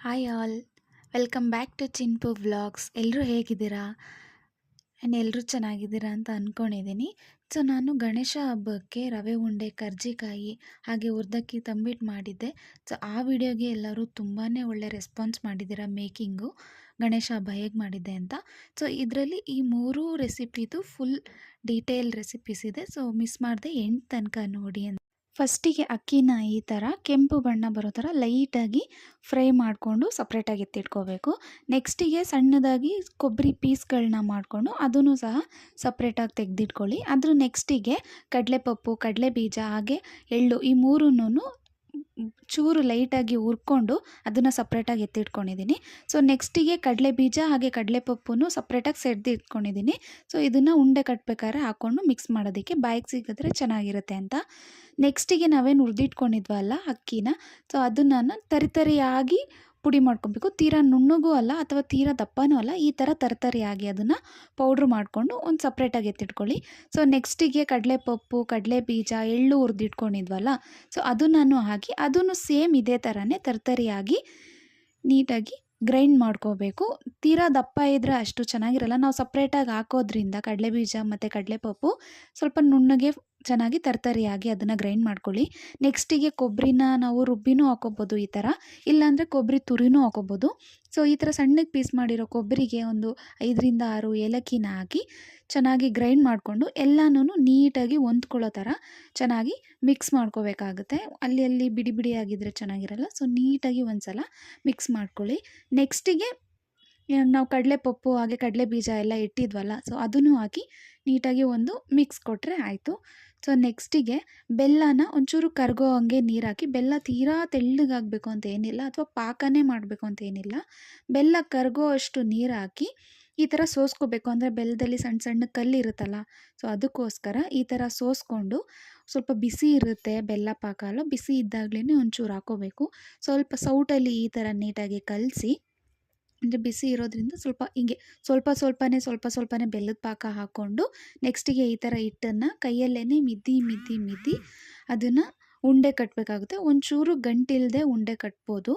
Hi all welcome back to Chinpu vlogs ಎಲ್ಲರೂ ಹೇಗಿದ್ದೀರಾ? And ಎಲ್ಲರೂ ಚೆನ್ನಾಗಿದ್ದೀರಾ ಅಂತ ಅಂದ್ಕೊಂಡಿದ್ದೀನಿ ಸೊ ನಾನು ಗಣೇಶ ಹಬ್ಬಕ್ಕೆ ರವೆ, ಉಂಡೆ, ಕರ್ಜಿಕಾಯಿ ಹಾಗೆ ಉರ್ದಕ್ಕಿ ತಂಬಿಟ್ಟು ಮಾಡಿದ್ದೆ. ಸೊ ಆ ವಿಡಿಯೋಗೆ ಎಲ್ಲರೂ ತುಂಬಾ ಒಳ್ಳೆ ರೆಸ್ಪಾನ್ಸ್ ಮಾಡಿದ್ದೀರಾ ಮೇಕಿಂಗು ಗಣೇಶ ಹಬ್ಬ ಹೇಗೆ ಮಾಡಿದ್ದೆ ಅಂತ. ಸೊ ಇದರಲ್ಲಿ ಈ ಮೂರು ರೆಸಿಪಿದು ಫುಲ್ ಡೀಟೇಲ್ ರೆಸಿಪೀಸ್ ಇದೆ. ಸೊ ಮಿಸ್ ಮಾಡಿದೆ ಎಂಟು ತನಕ ನೋಡಿ ಅಂತ. ಫಸ್ಟಿಗೆ ಅಕ್ಕಿನ ಈ ಥರ ಕೆಂಪು ಬಣ್ಣ ಬರೋ ಥರ ಲೈಟಾಗಿ ಫ್ರೈ ಮಾಡಿಕೊಂಡು ಸಪ್ರೇಟಾಗಿ ಎತ್ತಿಟ್ಕೋಬೇಕು. ನೆಕ್ಸ್ಟಿಗೆ ಸಣ್ಣದಾಗಿ ಕೊಬ್ಬರಿ ಪೀಸ್ಗಳನ್ನ ಮಾಡಿಕೊಂಡು ಅದನ್ನು ಸಹ ಸಪ್ರೇಟಾಗಿ ತೆಗೆದಿಟ್ಕೊಳ್ಳಿ. ಅದ್ರ ನೆಕ್ಸ್ಟಿಗೆ ಕಡಲೆಪಪ್ಪು ಕಡಲೆ ಬೀಜ ಹಾಗೆ ಎಳ್ಳು ಈ ಮೂರನ್ನೂ ಚೂರು ಲೈಟಾಗಿ ಹುರ್ಕೊಂಡು ಅದನ್ನು ಸಪ್ರೇಟಾಗಿ ಎತ್ತಿಟ್ಕೊಂಡಿದ್ದೀನಿ. ಸೊ ನೆಕ್ಸ್ಟಿಗೆ ಕಡಲೆ ಬೀಜ ಹಾಗೆ ಕಡಲೆ ಪಪ್ಪು ಸಪ್ರೇಟಾಗಿ ಸೆಡ್ದು ಇಟ್ಕೊಂಡಿದ್ದೀನಿ. ಸೊ ಇದನ್ನು ಉಂಡೆ ಕಟ್ಟಬೇಕಾದ್ರೆ ಹಾಕ್ಕೊಂಡು ಮಿಕ್ಸ್ ಮಾಡೋದಕ್ಕೆ ಬಾಯಿಗೆ ಸಿಕ್ಕಿದ್ರೆ ಚೆನ್ನಾಗಿರುತ್ತೆ ಅಂತ. ನೆಕ್ಸ್ಟಿಗೆ ನಾವೇನು ಹುರಿದಿಟ್ಕೊಂಡಿದ್ವಲ್ಲ ಅಕ್ಕಿನ ಸೊ ಅದನ್ನು ತರಿತರಿಯಾಗಿ ಪುಡಿ ಮಾಡ್ಕೊಬೇಕು. ತೀರಾ ನುಣ್ಣಗೂ ಅಲ್ಲ ಅಥವಾ ತೀರಾ ದಪ್ಪನೂ ಅಲ್ಲ. ಈ ಥರ ತರತರಿಯಾಗಿ ಅದನ್ನು ಪೌಡ್ರ್ ಮಾಡಿಕೊಂಡು ಒಂದು ಸಪ್ರೇಟಾಗಿ ಎತ್ತಿಟ್ಕೊಳ್ಳಿ. ಸೊ ನೆಕ್ಸ್ಟಿಗೆ ಕಡಲೆಪಪ್ಪು ಕಡಲೆ ಬೀಜ ಎಳ್ಳು ಹುರಿದಿಟ್ಕೊಂಡಿದ್ವಲ್ಲ ಸೊ ಅದನ್ನು ಹಾಕಿ ಅದನ್ನು ಸೇಮ್ ಇದೇ ಥರನೇ ತರತರಿಯಾಗಿ ನೀಟಾಗಿ ಗ್ರೈಂಡ್ ಮಾಡ್ಕೋಬೇಕು. ತೀರಾ ದಪ್ಪ ಇದ್ದರೆ ಅಷ್ಟು ಚೆನ್ನಾಗಿರಲ್ಲ. ನಾವು ಸಪ್ರೇಟಾಗಿ ಹಾಕೋದ್ರಿಂದ ಕಡಲೆ ಬೀಜ ಮತ್ತು ಕಡಲೆಪಪ್ಪು ಸ್ವಲ್ಪ ನುಣ್ಣಗೆ ಚೆನ್ನಾಗಿ ತರ್ತರಿಯಾಗಿ ಅದನ್ನು ಗ್ರೈಂಡ್ ಮಾಡ್ಕೊಳ್ಳಿ. ನೆಕ್ಸ್ಟಿಗೆ ಕೊಬ್ಬರಿನ ನಾವು ರುಬ್ಬಿನೂ ಹಾಕೋಬೋದು ಈ ಥರ ಇಲ್ಲಾಂದರೆ ಕೊಬ್ಬರಿ ತುರಿನೂ ಹಾಕೋಬೋದು. ಸೊ ಈ ಥರ ಸಣ್ಣಗೆ ಪೀಸ್ ಮಾಡಿರೋ ಕೊಬ್ಬರಿಗೆ ಒಂದು ಐದರಿಂದ ಆರು ಏಲಕ್ಕಿನ ಹಾಕಿ ಚೆನ್ನಾಗಿ ಗ್ರೈಂಡ್ ಮಾಡಿಕೊಂಡು ಎಲ್ಲನೂ ನೀಟಾಗಿ ಹೊಂದ್ಕೊಳ್ಳೋ ಥರ ಚೆನ್ನಾಗಿ ಮಿಕ್ಸ್ ಮಾಡ್ಕೋಬೇಕಾಗುತ್ತೆ. ಅಲ್ಲಿ ಅಲ್ಲಿ ಬಿಡಿ ಬಿಡಿಯಾಗಿದ್ದರೆ ಚೆನ್ನಾಗಿರಲ್ಲ. ಸೊ ನೀಟಾಗಿ ಒಂದು ಸಲ ಮಿಕ್ಸ್ ಮಾಡ್ಕೊಳ್ಳಿ ನೆಕ್ಸ್ಟಿಗೆ ನಾವು ಕಡಲೆ ಪಪ್ಪು, ಹಾಗೆ ಕಡಲೆ ಬೀಜ ಎಲ್ಲ ಇಟ್ಟಿದ್ವಲ್ಲ ಸೊ ಅದನ್ನು ಹಾಕಿ ನೀಟಾಗಿ ಒಂದು ಮಿಕ್ಸ್ ಕೊಟ್ಟರೆ ಆಯಿತು. ಸೊ ನೆಕ್ಸ್ಟಿಗೆ ಬೆಲ್ಲನ ಒಂಚೂರು ಕರಗೋ ಹಂಗೆ ನೀರು ಹಾಕಿ, ಬೆಲ್ಲ ತೀರಾ ತೆಳ್ಳಗಾಗಬೇಕು ಅಂತ ಏನಿಲ್ಲ, ಅಥವಾ ಪಾಕನೇ ಮಾಡಬೇಕು ಅಂತ ಏನಿಲ್ಲ, ಬೆಲ್ಲ ಕರ್ಗೋ ಅಷ್ಟು ನೀರು ಹಾಕಿ ಈ ಥರ ಸೋಸ್ಕೋಬೇಕು. ಅಂದರೆ ಬೆಲ್ಲದಲ್ಲಿ ಸಣ್ಣ ಸಣ್ಣ ಕಲ್ಲಿರುತ್ತಲ್ಲ ಸೊ ಅದಕ್ಕೋಸ್ಕರ ಈ ಥರ ಸೋಸ್ಕೊಂಡು ಸ್ವಲ್ಪ ಬಿಸಿ ಇರುತ್ತೆ ಬೆಲ್ಲ ಪಾಕ ಬಿಸಿ ಇದ್ದಾಗಲೇ ಒಂಚೂರು ಹಾಕೋಬೇಕು. ಸ್ವಲ್ಪ ಸೌಟಲ್ಲಿ ಈ ಥರ ನೀಟಾಗಿ ಕಲಸಿ ಅಂದರೆ ಬಿಸಿ ಇರೋದ್ರಿಂದ ಸ್ವಲ್ಪ ಹಿಂಗೆ ಸ್ವಲ್ಪ ಸ್ವಲ್ಪನೇ ಸ್ವಲ್ಪ ಸ್ವಲ್ಪನೇ ಬೆಲ್ಲದ ಪಾಕ ಹಾಕ್ಕೊಂಡು ನೆಕ್ಸ್ಟಿಗೆ ಈ ಥರ ಹಿಟ್ಟನ್ನು ಕೈಯಲ್ಲೇ ಮಿದ್ದಿ ಮಿದ್ದಿ ಮಿದ್ದಿ ಅದನ್ನು ಉಂಡೆ ಕಟ್ಟಬೇಕಾಗುತ್ತೆ ಒಂಚೂರು ಗಂಟಿಲ್ಲದೆ ಉಂಡೆ ಕಟ್ಬೋದು.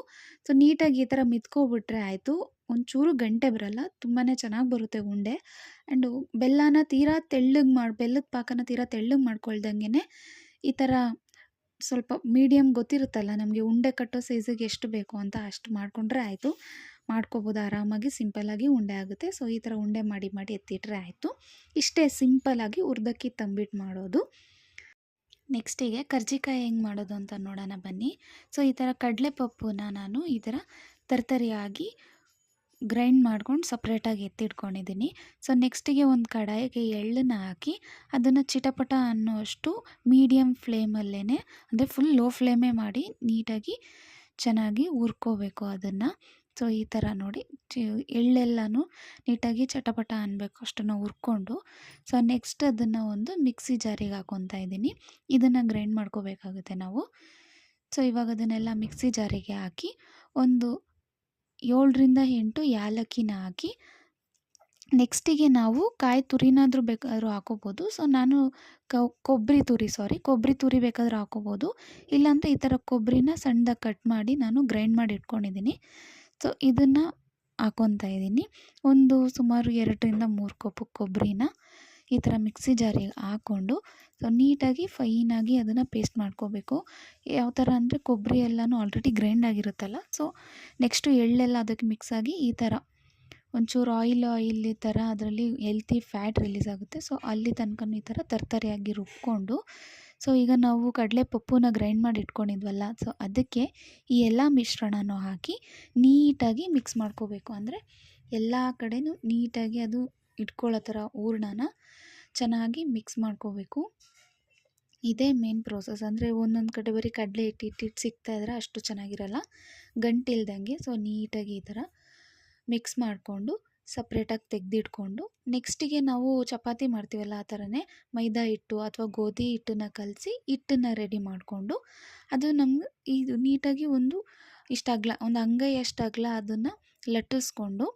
ಸೊ ನೀಟಾಗಿ ಈ ಥರ ಮಿದ್ಕೊಬಿಟ್ರೆ ಆಯಿತು. ಒಂಚೂರು ಗಂಟೆ ಬರಲ್ಲ ತುಂಬಾ ಚೆನ್ನಾಗಿ ಬರುತ್ತೆ ಉಂಡೆ. ಆ್ಯಂಡು ಬೆಲ್ಲನ ತೀರಾ ತೆಳ್ಳಗೆ ಮಾಡಿ, ಬೆಲ್ಲದ ಪಾಕನ ತೀರಾ ತೆಳ್ಳಗೆ ಮಾಡ್ಕೊಳ್ದಂಗೆ ಈ ಥರ ಸ್ವಲ್ಪ ಮೀಡಿಯಮ್ ಗೊತ್ತಿರುತ್ತಲ್ಲ, ನಮಗೆ ಉಂಡೆ ಕಟ್ಟೋ ಸೈಜಿಗೆ ಎಷ್ಟು ಬೇಕು ಅಂತ ಅಷ್ಟು ಮಾಡಿಕೊಂಡ್ರೆ ಆಯಿತು. ಮಾಡ್ಕೋಬೋದು ಆರಾಮಾಗಿ ಸಿಂಪಲ್ಲಾಗಿ ಉಂಡೆ ಆಗುತ್ತೆ. ಸೊ ಈ ಥರ ಉಂಡೆ ಮಾಡಿ ಮಾಡಿ ಎತ್ತಿಟ್ರೆ ಆಯಿತು. ಇಷ್ಟೇ ಸಿಂಪಲ್ಲಾಗಿ ಉರ್ದಕ್ಕಿ ತಂಬಿಟ್ಟು ಮಾಡೋದು. ನೆಕ್ಸ್ಟಿಗೆ ಕರ್ಜಿಕಾಯಿ ಹೆಂಗೆ ಮಾಡೋದು ಅಂತ ನೋಡೋಣ ಬನ್ನಿ. ಸೊ ಈ ಥರ ಕಡಲೆಪಪ್ಪುನ ನಾನು ಈ ಥರ ತರ್ತರಿಯಾಗಿ ಗ್ರೈಂಡ್ ಮಾಡ್ಕೊಂಡು ಸಪ್ರೇಟಾಗಿ ಎತ್ತಿಟ್ಕೊಂಡಿದ್ದೀನಿ. ಸೊ ನೆಕ್ಸ್ಟಿಗೆ ಒಂದು ಕಡಾಯಿಗೆ ಎಳ್ಳನ್ನು ಹಾಕಿ ಅದನ್ನು ಚಿಟಪಟ ಅನ್ನೋಷ್ಟು ಮೀಡಿಯಮ್ ಫ್ಲೇಮಲ್ಲೇ ಅಂದರೆ ಫುಲ್ ಲೋ ಫ್ಲೇಮೇ ಮಾಡಿ ನೀಟಾಗಿ ಚೆನ್ನಾಗಿ ಹುರ್ಕೋಬೇಕು ಅದನ್ನು. ಸೊ, ಈ ಥರ ನೋಡಿ. ಎಳ್ಳೆಲ್ಲಾನು ನೀಟಾಗಿ ಚಟಪಟ ಅನ್ನಬೇಕು ಅಷ್ಟನ್ನು ಹುರ್ಕೊಂಡು. ಸೊ, ನೆಕ್ಸ್ಟ್ ಅದನ್ನು ಒಂದು ಮಿಕ್ಸಿ ಜಾರಿಗೆ ಹಾಕೊತಾ ಇದ್ದೀನಿ. ಇದನ್ನು ಗ್ರೈಂಡ್ ಮಾಡ್ಕೋಬೇಕಾಗುತ್ತೆ ನಾವು. ಸೊ, ಇವಾಗ ಅದನ್ನೆಲ್ಲ ಮಿಕ್ಸಿ ಜಾರಿಗೆ ಹಾಕಿ ಒಂದು ಏಳರಿಂದ ಎಂಟು ಯಾಲಕ್ಕಿನ ಹಾಕಿ ನೆಕ್ಸ್ಟಿಗೆ ನಾವು ಕಾಯಿ ತುರಿನಾದರೂ ಬೇಕಾದರೂ ಹಾಕೋಬೋದು. ಸೊ, ನಾನು ಕೊಬ್ಬರಿ ತುರಿ, ಸಾರಿ, ಕೊಬ್ಬರಿ ತುರಿ ಬೇಕಾದರೂ ಹಾಕೋಬೋದು. ಇಲ್ಲಾಂದರೆ ಈ ಥರ ಕೊಬ್ಬರಿನ ಸಣ್ಣದಾಗಿ ಕಟ್ ಮಾಡಿ ನಾನು ಗ್ರೈಂಡ್ ಮಾಡಿ ಇಟ್ಕೊಂಡಿದ್ದೀನಿ. ಸೊ, ಇದನ್ನು ಹಾಕ್ಕೊತಾ ಇದ್ದೀನಿ. ಒಂದು ಸುಮಾರು ಎರಡರಿಂದ ಮೂರು ಕಪ್ಪು ಕೊಬ್ಬರಿನ ಈ ಥರ ಮಿಕ್ಸಿ ಜಾರಿಗೆ ಹಾಕ್ಕೊಂಡು, ಸೊ, ನೀಟಾಗಿ ಫೈನಾಗಿ ಅದನ್ನು ಪೇಸ್ಟ್ ಮಾಡ್ಕೋಬೇಕು. ಯಾವ ಥರ ಅಂದರೆ ಕೊಬ್ಬರಿ ಎಲ್ಲನೂ ಆಲ್ರೆಡಿ ಗ್ರೈಂಡ್ ಆಗಿರುತ್ತಲ್ಲ, ಸೊ, ನೆಕ್ಸ್ಟು ಎಳ್ಳೆಲ್ಲ ಅದಕ್ಕೆ ಮಿಕ್ಸ್ ಆಗಿ ಈ ಥರ ಒಂಚೂರು ಆಯಿಲ್ ಆಯಿಲ್ ಈ ಥರ ಅದರಲ್ಲಿ ಹೆಲ್ತಿ ಫ್ಯಾಟ್ ರಿಲೀಸ್ ಆಗುತ್ತೆ. ಸೊ, ಅಲ್ಲಿ ತನಕ ಈ ಥರ ತರ್ತರಿಯಾಗಿ ರುಬ್ಕೊಂಡು ಸೊ ಈಗ ನಾವು ಕಡಲೆ ಪಪ್ಪುನ ಗ್ರೈಂಡ್ ಮಾಡಿ ಇಟ್ಕೊಂಡಿದ್ವಲ್ಲ ಸೊ ಅದಕ್ಕೆ ಈ ಎಲ್ಲ ಮಿಶ್ರಣನೂ ಹಾಕಿ ನೀಟಾಗಿ ಮಿಕ್ಸ್ ಮಾಡ್ಕೋಬೇಕು. ಅಂದರೆ ಎಲ್ಲ ಕಡೆಯೂ ನೀಟಾಗಿ ಅದು ಇಟ್ಕೊಳ್ಳೋ ಥರ ಹೂರ್ಣನ ಚೆನ್ನಾಗಿ ಮಿಕ್ಸ್ ಮಾಡ್ಕೋಬೇಕು. ಇದೇ ಮೇನ್ ಪ್ರೋಸೆಸ್ ಅಂದರೆ ಒಂದೊಂದು ಕಡೆ ಬರೀ ಕಡಲೆ ಇಟ್ಟು ಇಟ್ಟಿಟ್ಟು ಸಿಗ್ತಾ ಇದ್ರೆ ಅಷ್ಟು ಚೆನ್ನಾಗಿರಲ್ಲ. ಗಂಟಿಲ್ದಂಗೆ ಸೊ ನೀಟಾಗಿ ಈ ಥರ ಮಿಕ್ಸ್ ಮಾಡಿಕೊಂಡು ಸಪ್ರೇಟಾಗಿ ತೆಗೆದಿಟ್ಕೊಂಡು ನೆಕ್ಸ್ಟಿಗೆ ನಾವು ಚಪಾತಿ ಮಾಡ್ತೀವಲ್ಲ ಆ ಥರನೇ ಮೈದಾ ಹಿಟ್ಟು ಅಥವಾ ಗೋಧಿ ಹಿಟ್ಟನ್ನು ಕಲಸಿ ಹಿಟ್ಟನ್ನು ರೆಡಿ ಮಾಡಿಕೊಂಡು ಅದು ನಮ್ಗೆ ಇದು ನೀಟಾಗಿ ಒಂದು ಇಷ್ಟು ಅಗಲ ಒಂದು ಅಂಗೈ ಅಷ್ಟು ಅಗಲ ಅದನ್ನು ಲಟ್ಟಿಸ್ಕೊಂಡು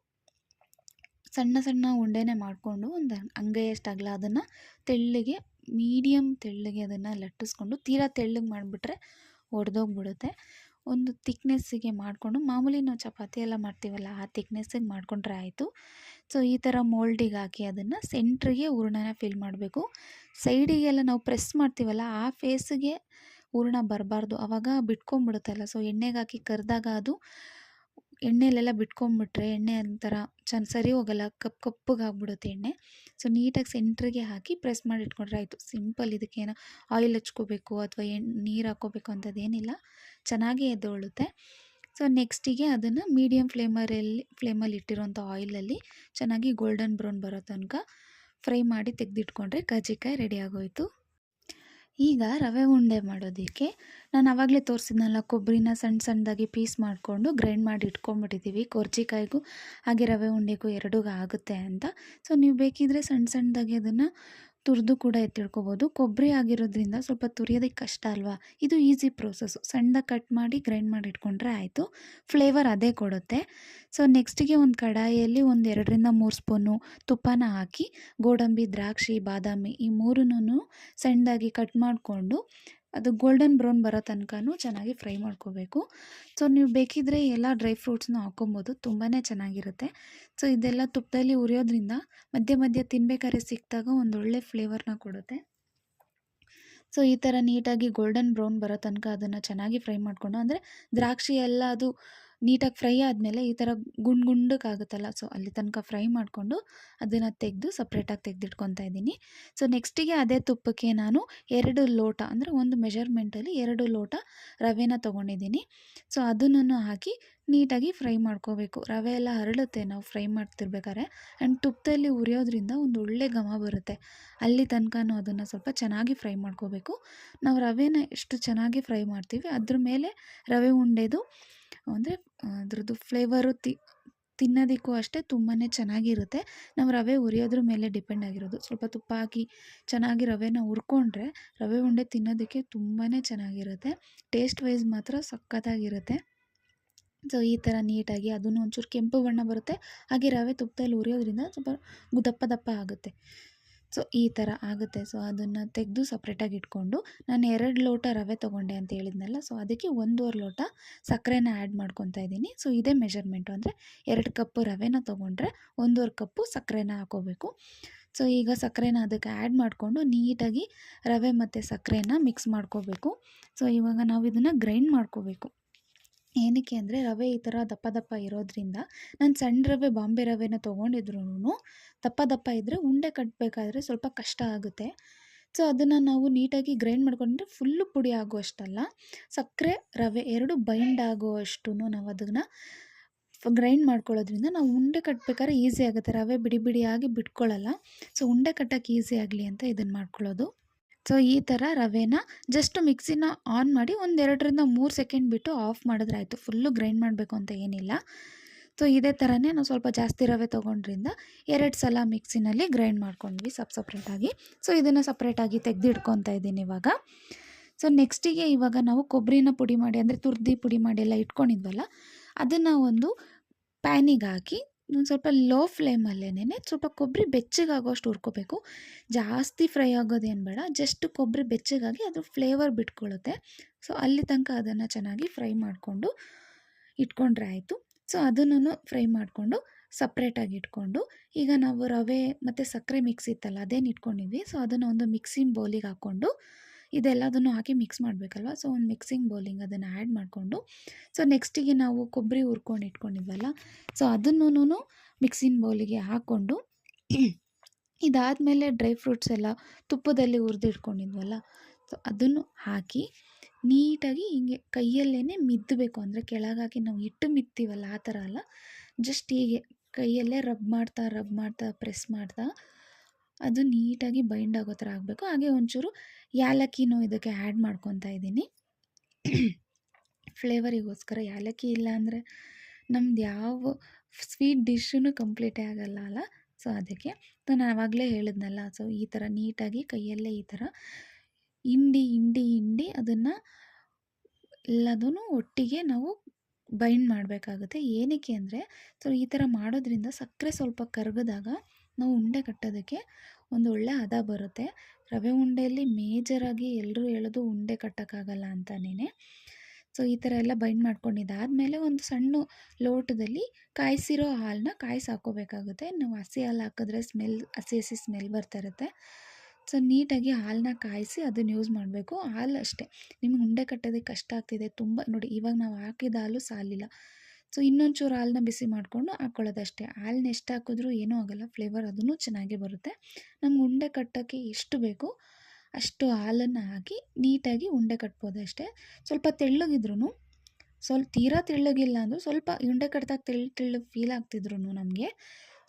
ಸಣ್ಣ ಸಣ್ಣ ಉಂಡೆನೇ ಮಾಡಿಕೊಂಡು ಒಂದು ಅಂಗೈಯಷ್ಟು ಅಗಲ ಅದನ್ನು ತೆಳ್ಳಗೆ ಮೀಡಿಯಮ್ ತೆಳ್ಳಗೆ ಅದನ್ನು ಲಟ್ಟಿಸ್ಕೊಂಡು ತೀರಾ ತೆಳ್ಳಗೆ ಮಾಡಿಬಿಟ್ರೆ ಒಡೆದೋಗ್ಬಿಡುತ್ತೆ. ಒಂದು ತಿಕ್ನೆಸ್ಸಿಗೆ ಮಾಡಿಕೊಂಡು, ಮಾಮೂಲಿ ನಾವು ಚಪಾತಿ ಎಲ್ಲ ಮಾಡ್ತೀವಲ್ಲ, ಆ ತಿಕ್ನೆಸ್ಸಿಗೆ ಮಾಡಿಕೊಂಡ್ರೆ ಆಯಿತು. ಸೊ, ಈ ಥರ ಮೋಲ್ಡಿಗೆ ಹಾಕಿ ಅದನ್ನು ಸೆಂಟ್ರಿಗೆ ಹೂರ್ಣನ ಫಿಲ್ ಮಾಡಬೇಕು. ಸೈಡಿಗೆಲ್ಲ ನಾವು ಪ್ರೆಸ್ ಮಾಡ್ತೀವಲ್ಲ, ಆ ಫೇಸಿಗೆ ಹೂರ್ಣ ಬರಬಾರ್ದು. ಆವಾಗ ಬಿಟ್ಕೊಂಬಿಡುತ್ತಲ್ಲ, ಸೊ ಎಣ್ಣೆಗೆ ಹಾಕಿ ಕರೆದಾಗ ಅದು ಎಣ್ಣೆಲೆಲ್ಲ ಬಿಟ್ಕೊಂಡ್ಬಿಟ್ರೆ ಎಣ್ಣೆ ಒಂಥರ ಚೆನ್ನ ಸರಿ ಹೋಗಲ್ಲ, ಕಪ್ ಕಪ್ಪಗೆ ಆಗ್ಬಿಡುತ್ತೆ ಎಣ್ಣೆ. ಸೊ, ನೀಟಾಗಿ ಸೆಂಟ್ರಿಗೆ ಹಾಕಿ ಪ್ರೆಸ್ ಮಾಡಿ ಇಟ್ಕೊಂಡ್ರೆ ಆಯಿತು. ಸಿಂಪಲ್ ಇದಕ್ಕೇನೋ ಆಯಿಲ್ ಹಚ್ಕೋಬೇಕು ಅಥವಾ ಎಣ್ಣೆ ನೀರು ಹಾಕ್ಕೋಬೇಕು ಅಂಥದ್ದೇನಿಲ್ಲ ಚೆನ್ನಾಗಿ ಎದ್ದೊಳುತ್ತೆ ಸೊ, ನೆಕ್ಸ್ಟಿಗೆ ಅದನ್ನು ಮೀಡಿಯಮ್ ಫ್ಲೇಮರಲ್ಲಿ, ಫ್ಲೇಮಲ್ಲಿ ಇಟ್ಟಿರೋಂಥ ಆಯಿಲಲ್ಲಿ ಚೆನ್ನಾಗಿ ಗೋಲ್ಡನ್ ಬ್ರೌನ್ ಬರೋ ತನಕ ಫ್ರೈ ಮಾಡಿ ತೆಗೆದಿಟ್ಕೊಂಡ್ರೆ ಕಜ್ಜಿಕಾಯಿ ರೆಡಿ ಆಗೋಯಿತು. ಈಗ ರವೆ ಉಂಡೆ ಮಾಡೋದಕ್ಕೆ ನಾನು ಆವಾಗಲೇ ತೋರಿಸಿದ್ನಲ್ಲ, ಕೊಬ್ಬರಿನ ಸಣ್ಣ ಸಣ್ಣದಾಗಿ ಪೀಸ್ ಮಾಡಿಕೊಂಡು ಗ್ರೈಂಡ್ ಮಾಡಿ ಇಟ್ಕೊಂಡ್ಬಿಟ್ಟಿದ್ದೀವಿ. ಕೊರ್ಜಿಕಾಯಿಗೂ ಹಾಗೆ ರವೆ ಉಂಡೆಗೂ ಎರಡೂ ಆಗುತ್ತೆ ಅಂತ. ಸೊ, ನೀವು ಬೇಕಿದ್ದರೆ ಸಣ್ಣ ಸಣ್ಣದಾಗಿ ಅದನ್ನು ತುರಿದು ಕೂಡ ಎತ್ತಿಡ್ಕೋಬೋದು ಕೊಬ್ಬರಿ ಆಗಿರೋದ್ರಿಂದ ಸ್ವಲ್ಪ ತುರಿಯೋದಕ್ಕೆ ಕಷ್ಟ ಅಲ್ವಾ? ಇದು ಈಸಿ ಪ್ರೋಸೆಸ್ಸು ಸಣ್ಣದಾಗಿ ಕಟ್ ಮಾಡಿ ಗ್ರೈಂಡ್ ಮಾಡಿ ಇಟ್ಕೊಂಡ್ರೆ ಆಯಿತು. ಫ್ಲೇವರ್ ಅದೇ ಕೊಡುತ್ತೆ. ಸೊ ನೆಕ್ಸ್ಟಿಗೆ ಒಂದು ಕಡಾಯಿಯಲ್ಲಿ ಒಂದು ಎರಡರಿಂದ ಮೂರು ಸ್ಪೂನು ತುಪ್ಪನ ಹಾಕಿ, ಗೋಡಂಬಿ, ದ್ರಾಕ್ಷಿ, ಬಾದಾಮಿ ಈ ಮೂರನ್ನೂ ಸಣ್ಣದಾಗಿ ಕಟ್ ಮಾಡಿಕೊಂಡು ಅದು ಗೋಲ್ಡನ್ ಬ್ರೌನ್ ಬರೋ ತನಕನೂ ಚೆನ್ನಾಗಿ ಫ್ರೈ ಮಾಡ್ಕೋಬೇಕು. ಸೊ ನೀವು ಬೇಕಿದ್ರೆ ಎಲ್ಲ ಡ್ರೈ ಫ್ರೂಟ್ಸ್ನ ಹಾಕ್ಕೊಬೋದು. ತುಂಬಾ ಚೆನ್ನಾಗಿರುತ್ತೆ. ಸೊ ಇದೆಲ್ಲ ತುಪ್ಪದಲ್ಲಿ ಉರಿಯೋದ್ರಿಂದ ಮಧ್ಯೆ ಮಧ್ಯೆ ತಿನ್ಬೇಕಾದ್ರೆ ಸಿಕ್ಕಿದಾಗ ಒಂದೊಳ್ಳೆ ಫ್ಲೇವರ್ನ ಕೊಡುತ್ತೆ. ಸೊ ಈ ಥರ ನೀಟಾಗಿ ಗೋಲ್ಡನ್ ಬ್ರೌನ್ ಬರೋ ತನಕ ಅದನ್ನು ಚೆನ್ನಾಗಿ ಫ್ರೈ ಮಾಡಿಕೊಂಡು, ಅಂದರೆ ದ್ರಾಕ್ಷಿ ಎಲ್ಲ ಅದು ನೀಟಾಗಿ ಫ್ರೈ ಆದಮೇಲೆ ಈ ಥರ ಗುಂಡು ಗುಂಡಕ್ಕಾಗುತ್ತಲ್ಲ ಸೊ ಅಲ್ಲಿ ತನಕ ಫ್ರೈ ಮಾಡಿಕೊಂಡು ಅದನ್ನು ತೆಗೆದು ಸಪ್ರೇಟಾಗಿ ತೆಗೆದಿಟ್ಕೊತಾ ಇದ್ದೀನಿ. ಸೊ ನೆಕ್ಸ್ಟಿಗೆ ಅದೇ ತುಪ್ಪಕ್ಕೆ ನಾನು ಎರಡು ಲೋಟ, ಅಂದರೆ ಒಂದು ಮೆಷರ್ಮೆಂಟಲ್ಲಿ ಎರಡು ಲೋಟ ರವೆನ ತೊಗೊಂಡಿದ್ದೀನಿ. ಸೊ ಅದನ್ನು ಹಾಕಿ ನೀಟಾಗಿ ಫ್ರೈ ಮಾಡ್ಕೋಬೇಕು. ರವೆ ಎಲ್ಲ ಹರಳುತ್ತೆ, ನಾವು ಫ್ರೈ ಮಾಡ್ತಿರ್ಬೇಕಾದ್ರೆ. ಆ್ಯಂಡ್ ತುಪ್ಪದಲ್ಲಿ ಉರಿಯೋದ್ರಿಂದ ಒಂದು ಒಳ್ಳೆ ಘಮ ಬರುತ್ತೆ. ಅಲ್ಲಿ ತನಕನೂ ಅದನ್ನು ಸ್ವಲ್ಪ ಚೆನ್ನಾಗಿ ಫ್ರೈ ಮಾಡ್ಕೋಬೇಕು. ನಾವು ರವೆನ ಎಷ್ಟು ಚೆನ್ನಾಗಿ ಫ್ರೈ ಮಾಡ್ತೀವಿ, ಅದ್ರ ಮೇಲೆ ರವೆ ಉಂಡೆದು ಅಂದರೆ ಅದ್ರದ್ದು ಫ್ಲೇವರು ತಿ, ತಿನ್ನೋದಕ್ಕೂ ಅಷ್ಟೇ ತುಂಬಾ ಚೆನ್ನಾಗಿರುತ್ತೆ. ನಾವು ರವೆ ಉರಿಯೋದ್ರ ಮೇಲೆ ಡಿಪೆಂಡ್ ಆಗಿರೋದು. ಸ್ವಲ್ಪ ತುಪ್ಪ ಹಾಕಿ ಚೆನ್ನಾಗಿ ರವೆನ ಹುರ್ಕೊಂಡ್ರೆ ರವೆ ಉಂಡೆ ತಿನ್ನೋದಕ್ಕೆ ತುಂಬಾ ಚೆನ್ನಾಗಿರುತ್ತೆ. ಟೇಸ್ಟ್ ವೈಸ್ ಮಾತ್ರ ಸಖತ್ತಾಗಿರುತ್ತೆ. ಸೊ, ಈ ಥರ ನೀಟಾಗಿ ಅದನ್ನು ಒಂಚೂರು ಕೆಂಪು ಬಣ್ಣ ಬರುತ್ತೆ. ಹಾಗೆ ರವೆ ತುಪ್ಪದಲ್ಲಿ ಉರಿಯೋದ್ರಿಂದ ಸ್ವಲ್ಪ ದಪ್ಪ ದಪ್ಪ ಆಗುತ್ತೆ. ಸೊ, ಈ ಥರ ಆಗುತ್ತೆ. ಸೊ, ಅದನ್ನು ತೆಗೆದು ಸಪ್ರೇಟಾಗಿ ಇಟ್ಕೊಂಡು ನಾನು ಎರಡು ಲೋಟ ರವೆ ತೊಗೊಂಡೆ ಅಂತ ಹೇಳಿದ್ನಲ್ಲ, ಸೊ, ಅದಕ್ಕೆ ಒಂದೂವರೆ ಲೋಟ ಸಕ್ಕರೆನ ಆ್ಯಡ್ ಮಾಡ್ಕೊತಾ ಇದ್ದೀನಿ. ಸೊ, ಇದೇ ಮೆಷರ್ಮೆಂಟು ಅಂದರೆ ಎರಡು ಕಪ್ಪು ರವೆನ ತೊಗೊಂಡ್ರೆ ಒಂದೂವರೆ ಕಪ್ಪು ಸಕ್ಕರೆನ ಹಾಕೋಬೇಕು. ಸೊ, ಈಗ ಸಕ್ಕರೆನ ಅದಕ್ಕೆ ಆ್ಯಡ್ ಮಾಡಿಕೊಂಡು ನೀಟಾಗಿ ರವೆ ಮತ್ತು ಸಕ್ಕರೆನ ಮಿಕ್ಸ್ ಮಾಡ್ಕೋಬೇಕು. ಸೊ, ಇವಾಗ ನಾವು ಇದನ್ನು ಗ್ರೈಂಡ್ ಮಾಡ್ಕೋಬೇಕು. ಏನಕ್ಕೆ ಅಂದರೆ ರವೆ ಈ ಥರ ದಪ್ಪ ದಪ್ಪ ಇರೋದ್ರಿಂದ ನಾನು ಸಣ್ಣ ರವೆ, ಬಾಂಬೆ ರವೆನ ತೊಗೊಂಡಿದ್ರೂ ದಪ್ಪ ದಪ್ಪ ಇದ್ದರೆ ಉಂಡೆ ಕಟ್ಟಬೇಕಾದ್ರೆ ಸ್ವಲ್ಪ ಕಷ್ಟ ಆಗುತ್ತೆ. ಸೊ ಅದನ್ನು ನಾವು ನೀಟಾಗಿ ಗ್ರೈಂಡ್ ಮಾಡ್ಕೊಂಡ್ರೆ ಫುಲ್ಲು ಪುಡಿ ಆಗುವಷ್ಟಲ್ಲ, ಸಕ್ಕರೆ, ರವೆ ಎರಡು ಬೈಂಡ್ ಆಗುವಷ್ಟು ನಾವು ಅದನ್ನು ಗ್ರೈಂಡ್ ಮಾಡ್ಕೊಳ್ಳೋದ್ರಿಂದ ನಾವು ಉಂಡೆ ಕಟ್ಟಬೇಕಾದ್ರೆ ಈಸಿ ಆಗುತ್ತೆ. ರವೆ ಬಿಡಿ ಬಿಡಿಯಾಗಿ ಬಿಟ್ಕೊಳ್ಳಲ್ಲ ಸೊ ಉಂಡೆ ಕಟ್ಟೋಕ್ಕೆ ಈಸಿ ಆಗಲಿ ಅಂತ ಇದನ್ನು ಮಾಡ್ಕೊಳ್ಳೋದು. ಸೊ, ಈ ಥರ ರವೆನ ಜಸ್ಟ್ ಮಿಕ್ಸಿನ ಆನ್ ಮಾಡಿ ಒಂದೆರಡರಿಂದ ಮೂರು ಸೆಕೆಂಡ್ ಬಿಟ್ಟು ಆಫ್ ಮಾಡಿದ್ರೆ ಆಯಿತು. ಫುಲ್ಲು ಗ್ರೈಂಡ್ ಮಾಡಬೇಕು ಅಂತ ಏನಿಲ್ಲ. ಸೊ ಇದೇ ಥರನೇ ನಾವು ಸ್ವಲ್ಪ ಜಾಸ್ತಿ ರವೆ ತೊಗೊಂಡ್ರಿಂದ ಎರಡು ಸಲ ಮಿಕ್ಸಿನಲ್ಲಿ ಗ್ರೈಂಡ್ ಮಾಡ್ಕೊಂಡ್ವಿ ಸಪ್ ಸಪ್ರೇಟಾಗಿ ಸೊ ಇದನ್ನು ಸಪ್ರೇಟಾಗಿ ತೆಗೆದಿಡ್ಕೊತಾ ಇದ್ದೀನಿ ಇವಾಗ. ಸೊ ನೆಕ್ಸ್ಟಿಗೆ ಇವಾಗ ನಾವು ಕೊಬ್ಬರಿನ ಪುಡಿ ಮಾಡಿ, ಅಂದರೆ ತುರ್ದಿ ಪುಡಿ ಮಾಡಿ ಎಲ್ಲ ಇಟ್ಕೊಂಡಿದ್ವಲ್ಲ, ಅದನ್ನು ಒಂದು ಪ್ಯಾನಿಗೆ ಹಾಕಿ ಒಂದು ಸ್ವಲ್ಪ ಲೋ ಫ್ಲೇಮಲ್ಲೇನೇ ಸ್ವಲ್ಪ ಕೊಬ್ಬರಿ ಬೆಚ್ಚಗಾಗೋಷ್ಟು ಹುರ್ಕೋಬೇಕು. ಜಾಸ್ತಿ ಫ್ರೈ ಆಗೋದೇನು ಬೇಡ, ಜಸ್ಟ್ ಕೊಬ್ಬರಿ ಬೆಚ್ಚಗಾಗಿ ಅದು ಫ್ಲೇವರ್ ಬಿಟ್ಕೊಳ್ಳುತ್ತೆ ಸೊ, ಅಲ್ಲಿ ತನಕ ಅದನ್ನು ಚೆನ್ನಾಗಿ ಫ್ರೈ ಮಾಡಿಕೊಂಡು ಇಟ್ಕೊಂಡ್ರೆ ಆಯಿತು. ಸೊ ಅದನ್ನು ಫ್ರೈ ಮಾಡಿಕೊಂಡು ಸಪ್ರೇಟಾಗಿ ಇಟ್ಕೊಂಡು, ಈಗ ನಾವು ರವೆ ಮತ್ತು ಸಕ್ಕರೆ ಮಿಕ್ಸ್ ಇತ್ತಲ್ಲ, ಅದೇನು ಇಟ್ಕೊಂಡಿದ್ವಿ? ಸೊ, ಅದನ್ನು ಒಂದು ಮಿಕ್ಸಿಂಗ್ ಬೌಲಿಗೆ ಹಾಕ್ಕೊಂಡು ಇದೆಲ್ಲದನ್ನು ಹಾಕಿ ಮಿಕ್ಸ್ ಮಾಡಬೇಕಲ್ವ? ಸೊ ಒಂದು ಮಿಕ್ಸಿಂಗ್ ಬೌಲಿಂಗ್ ಅದನ್ನು ಆ್ಯಡ್ ಮಾಡಿಕೊಂಡು ಸೊ ನೆಕ್ಸ್ಟಿಗೆ ನಾವು ಕೊಬ್ಬರಿ ಹುರ್ಕೊಂಡು ಇಟ್ಕೊಂಡಿದ್ವಲ್ಲ ಸೊ ಅದನ್ನು ಮಿಕ್ಸಿನ ಬೌಲಿಗೆ ಹಾಕ್ಕೊಂಡು, ಇದಾದಮೇಲೆ ಡ್ರೈ ಫ್ರೂಟ್ಸ್ ಎಲ್ಲ ತುಪ್ಪದಲ್ಲಿ ಹುರಿದಿಟ್ಕೊಂಡಿದ್ವಲ್ಲ ಸೊ ಅದನ್ನು ಹಾಕಿ ನೀಟಾಗಿ ಹಿಂಗೆ ಕೈಯಲ್ಲೇ ಮಿದ್ದಬೇಕು. ಅಂದರೆ ಕೆಳಗಾಕಿ ನಾವು ಇಟ್ಟು ಮಿತ್ತೀವಲ್ಲ, ಆ ಥರ ಅಲ್ಲ ಜಸ್ಟ್ ಹೀಗೆ ಕೈಯಲ್ಲೇ ರಬ್ ಮಾಡ್ತಾ ರಬ್ ಮಾಡ್ತಾ ಪ್ರೆಸ್ ಮಾಡ್ತಾ ಅದು ನೀಟಾಗಿ ಬೈಂಡ್ ಆಗೋ ಥರ ಆಗಬೇಕು. ಹಾಗೆ ಒಂಚೂರು ಯಾಲಕ್ಕಿನೂ ಇದಕ್ಕೆ ಆ್ಯಡ್ ಮಾಡ್ಕೊತಾ ಇದ್ದೀನಿ. ಫ್ಲೇವರಿಗೋಸ್ಕರ ಯಾಲಕ್ಕಿ ಇಲ್ಲ ಅಂದರೆ ನಮ್ದು ಯಾವ ಸ್ವೀಟ್ ಡಿಶ್ಶೂ ಕಂಪ್ಲೀಟೇ ಆಗಲ್ಲ ಅಲ್ಲ. ಸೊ, ಅದಕ್ಕೆ ನಾನು ಆವಾಗಲೇ ಹೇಳಿದ್ನಲ್ಲ, ಸೊ, ಈ ಥರ ನೀಟಾಗಿ ಕೈಯಲ್ಲೇ ಈ ಥರ ಹಿಂಡಿ ಹಿಂಡಿ ಹಿಂಡಿ ಅದನ್ನು ಎಲ್ಲದೂ ಒಟ್ಟಿಗೆ ನಾವು ಬೈಂಡ್ ಮಾಡಬೇಕಾಗುತ್ತೆ. ಏನಕ್ಕೆ ಅಂದರೆ, ಸೊ, ಈ ಥರ ಮಾಡೋದ್ರಿಂದ ಸಕ್ಕರೆ ಸ್ವಲ್ಪ ಕರಗಿದಾಗ ನಾವು ಉಂಡೆ ಕಟ್ಟೋದಕ್ಕೆ ಒಂದು ಒಳ್ಳೆ ಹದ ಬರುತ್ತೆ. ರವೆ ಉಂಡೆಯಲ್ಲಿ ಮೇಜರಾಗಿ ಎಲ್ಲರೂ ಹೇಳೋದು ಉಂಡೆ ಕಟ್ಟೋಕ್ಕಾಗಲ್ಲ ಅಂತಲೇ ಸೊ ಈ ಥರ ಎಲ್ಲ ಬೈಂಡ್ ಮಾಡ್ಕೊಂಡಿದ್ದಾದಮೇಲೆ ಒಂದು ಸಣ್ಣ ಲೋಟದಲ್ಲಿ ಕಾಯಿಸಿರೋ ಹಾಲನ್ನ ಕಾಯಿಸಿ ಹಾಕೋಬೇಕಾಗುತ್ತೆ ನಾವು ಹಸಿ ಹಾಲು ಹಾಕಿದ್ರೆ ಸ್ಮೆಲ್ ಹಸಿ ಹಸಿ ಸ್ಮೆಲ್ ಬರ್ತಾ ಇರುತ್ತೆ. ಸೊ ನೀಟಾಗಿ ಹಾಲನ್ನ ಕಾಯಿಸಿ ಅದನ್ನು ಯೂಸ್ ಮಾಡಬೇಕು. ಹಾಲು ಅಷ್ಟೇ. ನಿಮ್ಗೆ ಉಂಡೆ ಕಟ್ಟೋದಕ್ಕೆ ಕಷ್ಟ ಆಗ್ತಿದೆ. ತುಂಬ ನೋಡಿ, ಇವಾಗ ನಾವು ಹಾಕಿದ ಹಾಲು ಸಾಲಿಲ್ಲ. ಸೊ, ಇನ್ನೊಂಚೂರು ಹಾಲನ್ನ ಬಿಸಿ ಮಾಡಿಕೊಂಡು ಹಾಕ್ಕೊಳ್ಳೋದಷ್ಟೇ ಹಾಲನ್ನ ಎಷ್ಟು ಹಾಕಿದ್ರೂ ಏನೂ ಆಗೋಲ್ಲ, ಫ್ಲೇವರ್ ಅದೂ ಚೆನ್ನಾಗೇ ಬರುತ್ತೆ. ನಮ್ಗೆ ಉಂಡೆ ಕಟ್ಟೋಕ್ಕೆ ಎಷ್ಟು ಬೇಕು ಅಷ್ಟು ಹಾಲನ್ನು ಹಾಕಿ ನೀಟಾಗಿ ಉಂಡೆ ಕಟ್ಬೋದು ಅಷ್ಟೇ. ಸ್ವಲ್ಪ ತೆಳ್ಳಗಿದ್ರೂ ಸ್ವಲ್ಪ ತೀರಾ ತೆಳ್ಳಗಿಲ್ಲ ಅಂದರೂ ಸ್ವಲ್ಪ ಉಂಡೆ ಕಟ್ದಾಗ ತೆಳ್ಳು ತೆಳ್ಳಗೆ ಫೀಲ್ ಆಗ್ತಿದ್ರು ನಮಗೆ.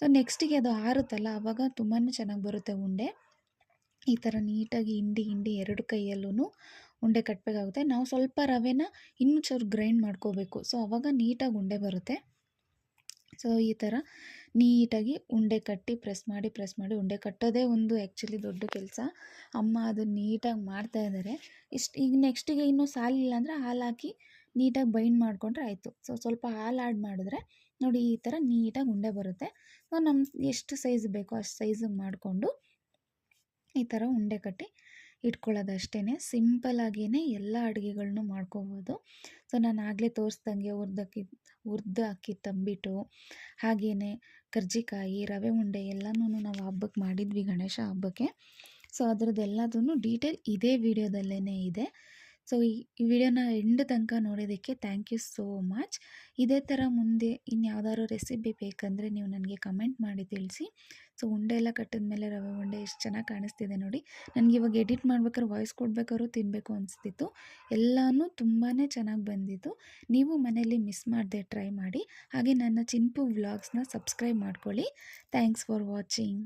ಸೊ, ನೆಕ್ಸ್ಟಿಗೆ ಅದು ಆರುತ್ತಲ್ಲ ಆವಾಗ ತುಂಬಾ ಚೆನ್ನಾಗಿ ಬರುತ್ತೆ ಉಂಡೆ. ಈ ಥರ ನೀಟಾಗಿ ಹಿಂಡಿ ಹಿಂಡಿ ಎರಡು ಕೈಯಲ್ಲೂ ಉಂಡೆ ಕಟ್ಟಬೇಕಾಗುತ್ತೆ ನಾವು ಸ್ವಲ್ಪ ರವೆನ ಇನ್ನೂ ಚೂರು ಗ್ರೈಂಡ್ ಮಾಡ್ಕೋಬೇಕು. ಸೊ ಅವಾಗ ನೀಟಾಗಿ ಉಂಡೆ ಬರುತ್ತೆ. ಸೊ ಈ ಥರ ನೀಟಾಗಿ ಉಂಡೆ ಕಟ್ಟಿ ಪ್ರೆಸ್ ಮಾಡಿ ಪ್ರೆಸ್ ಮಾಡಿ ಉಂಡೆ ಕಟ್ಟೋದೇ ಒಂದು ಆ್ಯಕ್ಚುಲಿ ದೊಡ್ಡ ಕೆಲಸ. ಅಮ್ಮ ಅದು ನೀಟಾಗಿ ಮಾಡ್ತಾ ಇದ್ದಾರೆ. ಇಷ್ಟು, ಈಗ ನೆಕ್ಸ್ಟಿಗೆ ಇನ್ನೂ ಸಾಲಿಲ್ಲ ಅಂದರೆ ಹಾಲು ಹಾಕಿ ನೀಟಾಗಿ ಬೈಂಡ್ ಮಾಡಿಕೊಂಡ್ರೆ ಆಯಿತು. ಸೊ ಸ್ವಲ್ಪ ಹಾಲು ಆ್ಯಡ್ ಮಾಡಿದ್ರೆ ನೋಡಿ ಈ ಥರ ನೀಟಾಗಿ ಉಂಡೆ ಬರುತ್ತೆ. ಸೊ ನಮ್ಮ ಎಷ್ಟು ಸೈಜ್ ಬೇಕೋ ಅಷ್ಟು ಸೈಜಿಗೆ ಮಾಡಿಕೊಂಡು ಈ ಥರ ಉಂಡೆ ಕಟ್ಟಿ ಇಟ್ಕೊಳ್ಳೋದು ಅಷ್ಟೇ ಸಿಂಪಲಾಗಿಯೇ ಎಲ್ಲ ಅಡುಗೆಗಳನ್ನೂ ಮಾಡ್ಕೋಬೋದು. ಸೊ, ನಾನು ಆಗಲೇ ತೋರಿಸ್ದಂಗೆ ಹುರ್ದಕ್ಕಿ ಹುರ್ದು ಅಕ್ಕಿ ತಂಬಿಟ್ಟು ಹಾಗೆಯೇ ಕರ್ಜಿಕಾಯಿ, ರವೆ ಉಂಡೆ ಎಲ್ಲನೂ ನಾವು ಹಬ್ಬಕ್ಕೆ ಮಾಡಿದ್ವಿ ಗಣೇಶ ಹಬ್ಬಕ್ಕೆ. ಸೊ ಅದರದ್ದೆಲ್ಲದೂ ಡೀಟೇಲ್ ಇದೇ ವಿಡಿಯೋದಲ್ಲೇ ಇದೆ. ಸೊ, ಈ ವಿಡಿಯೋನ ಎಂಡ್ ತನಕ ನೋಡೋದಕ್ಕೆ ಥ್ಯಾಂಕ್ ಯು ಸೋ ಮಚ್. ಇದೇ ಥರ ಮುಂದೆ ಇನ್ಯಾವುದಾದ್ರು ರೆಸಿಪಿ ಬೇಕಂದರೆ ನೀವು ನನಗೆ ಕಮೆಂಟ್ ಮಾಡಿ ತಿಳಿಸಿ. ಸೊ, ಉಂಡೆ ಎಲ್ಲ ಕಟ್ಟಿದ ಮೇಲೆ ರವೆ ಉಂಡೆ ಎಷ್ಟು ಚೆನ್ನಾಗಿ ಕಾಣಿಸ್ತಿದೆ ನೋಡಿ. ನನಗೆ ಇವಾಗ ಎಡಿಟ್ ಮಾಡ್ಬೇಕಾದ್ರೆ ವಾಯ್ಸ್ ಕೊಡ್ಬೇಕಾದ್ರೂ ತಿನ್ನಬೇಕು ಅನಿಸ್ತಿತ್ತು. ಎಲ್ಲನೂ ತುಂಬಾ ಚೆನ್ನಾಗಿ ಬಂದಿತ್ತು. ನೀವು ಮನೆಯಲ್ಲಿ ಮಿಸ್ ಮಾಡದೆ ಟ್ರೈ ಮಾಡಿ. ಹಾಗೆ ನನ್ನ ಚಿಂಪು ವ್ಲಾಗ್ಸ್ನ ಸಬ್ಸ್ಕ್ರೈಬ್ ಮಾಡ್ಕೊಳ್ಳಿ. Thanks for watching.